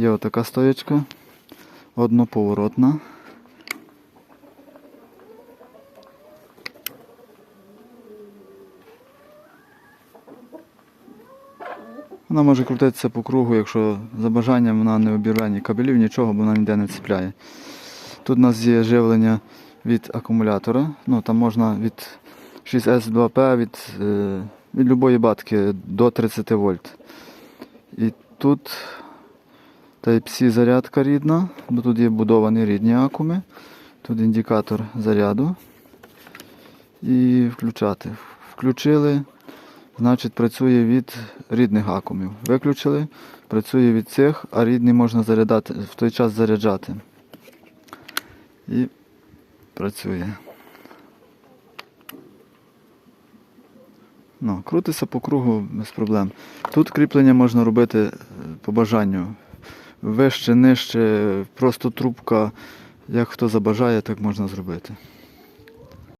Є отака стоячка, одноповоротна. Вона може крутитися по кругу, якщо за бажанням вона не обірває ні кабелів, нічого, бо вона ніде не цепляє. Тут у нас є живлення від акумулятора. Ну, там можна від 6S2P від, е, від любої батки до 30 вольт. І тут Type-C зарядка рідна, бо тут є будовані рідні акуми. Тут індикатор заряду. І включати. Включили, значить працює від рідних акумів. Виключили, працює від цих, а рідний можна заряджати, в той час заряджати. І працює. Ну, крутиться по кругу без проблем. Тут кріплення можна робити е, по бажанню. Вище, нижче, просто трубка, як хто забажає, так можна зробити.